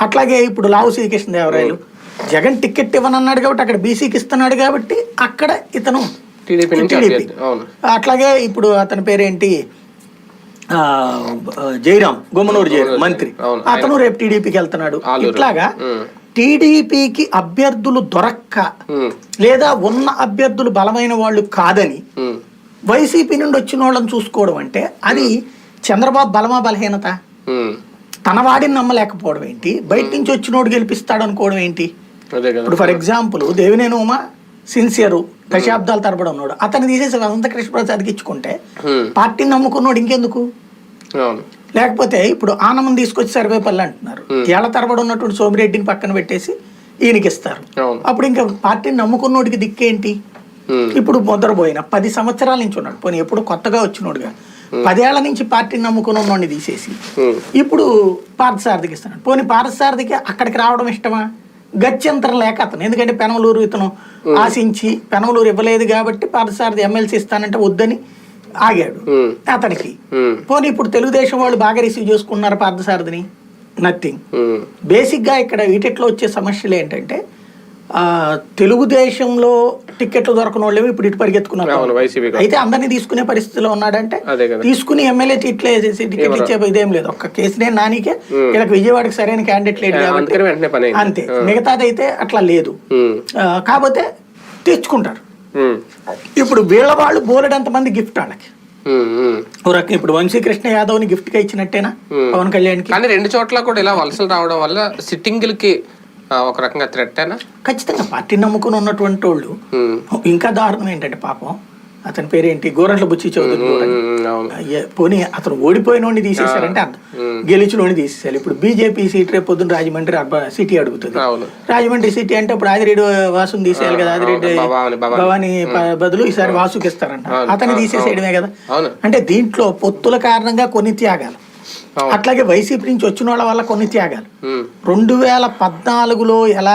అట్లాగే ఇప్పుడు లావు శ్రీకృష్ణదేవరాయలు జగన్ టికెట్ ఇవ్వనన్నాడు కాబట్టి అక్కడ బీసీకి ఇస్తున్నాడు కాబట్టి అక్కడ ఇతను టీడీపీ అట్లాగే ఇప్పుడు అతని పేరేంటి జయరాం గుమ్మనూరు జయరాం మంత్రి. అతను రేపు టీడీపీకి వెళ్తున్నాడు. ఇట్లాగా. టీడీపీకి అభ్యర్థులు దొరక్క. లేదా ఉన్న అభ్యర్థులు బలమైన వాళ్ళు కాదని. వైసీపీ నుండి వచ్చిన వాళ్ళని చూసుకోవడం అంటే అది చంద్రబాబు బలమా బలహీనత. తన వాడిని నమ్మలేకపోవడం ఏంటి? బయట నుంచి వచ్చినోడు గెలిపిస్తాడు అనుకోవడం ఏంటి ఇప్పుడు for example Devineni Uma sincere దశాబ్దాల తరబడి ఉన్నాడు. అతన్ని తీసేసి వసంత కృష్ణ ప్రసాద్కి ఇచ్చుకుంటే. పార్టీని నమ్ముకున్నాడు ఇంకెందుకు? లేకపోతే ఇప్పుడు ఆనందం తీసుకొచ్చి సర్వేపల్లి అంటున్నారు. ఏళ్ళ తరబడి ఉన్నటువంటి సోమిరెడ్డిని పక్కన పెట్టేసి ఈయనకి ఇస్తారు అప్పుడు ఇంకా పార్టీని నమ్ముకున్నోడికి దిక్కేంటి. ఇప్పుడు ముద్రపోయిన పది సంవత్సరాల నుంచి ఉన్నాడు. పోనీ ఎప్పుడు కొత్తగా వచ్చినోడుగా. పదేళ్ళ నుంచి పార్టీని నమ్ముకుని ఉన్నోడిని తీసేసి. ఉమ్. ఇప్పుడు పార్థసారథికి ఇస్తున్నాడు. పోనీ పార్థసారథికి అక్కడికి రావడం ఇష్టమా? గత్యంతరం లేక అతను. ఎందుకంటే పెనమలూరు ఇతను ఆశించి పెనమలూరు ఇవ్వలేదు కాబట్టి పార్థసారథి ఎమ్మెల్సీ ఇస్తానంటే వద్దని ఆగాడు. అతనికి. పోనీ ఇప్పుడు తెలుగుదేశం వాళ్ళు బాగా రిసీవ్ చేసుకున్నారు పార్థసారథిని. నథింగ్. బేసిక్గా ఇక్కడ వీటిట్లో వచ్చే సమస్యలు ఏంటంటే తెలుగుదేశంలో టికెట్లు దొరకని వాళ్ళు ఇప్పుడు ఇటు పరిగెత్తుకున్నారు. అయితే అందరినీ తీసుకునే పరిస్థితిలో ఉన్నాడంటే తీసుకుని ఎమ్మెల్యే టికెట్ వేసేసి టికెట్ ఇచ్చే ఇదేం లేదు. ఒక్క కేసునే నానికే వీళ్ళకి విజయవాడకి సరైన క్యాండిడేట్ కాబట్టి అయింది. అంతే. మిగతాది అయితే అట్లా లేదు. కాకపోతే తెచ్చుకుంటారు. ఇప్పుడు వీళ్ళ వాళ్ళు బోలెడంత మంది గిఫ్ట్ వాళ్ళకి. ఇప్పుడు వంశీకృష్ణ యాదవ్ని గిఫ్ట్గా ఇచ్చినట్టేనా? పవన్ కళ్యాణ్కి. కానీ రెండు చోట్ల కూడా ఇలా వలసలు రావడం వల్ల సిట్టింగ్లకి ఒక రకంగా థ్రెట్టేనా ఖచ్చితంగా పార్టీ నమ్ముకుని ఉన్నటువంటి వాళ్ళు. ఇంకా దారుణం ఏంటంటే పాపం అతని పేరేంటి? గోరంట్ల బుచ్చి చౌదరి పోనీ అతను ఓడిపోయినోడిని తీసేశారంటే అర్థం. గెలిచినోడిని తీసేసారు ఇప్పుడు బీజేపీ సీట్ రేపు పొద్దున్న రాజమండ్రి సిటీ అడుగుతుంది. రాజమండ్రి సిటీ అంటే ఇప్పుడు ఆదిరెడ్డి వాసుని తీసేయాలి కదా ఆదిరెడ్డి భవాని బదులు ఈసారి వాసుకి ఇస్తారంట. అతన్ని తీసేసేయడమే కదా. అంటే దీంట్లో పొత్తుల కారణంగా కొన్ని త్యాగాలు. అట్లాగే వైసీపీ నుంచి వచ్చిన వాళ్ళ వల్ల కొన్ని త్యాగాలు. రెండు వేల పద్నాలుగులో ఎలా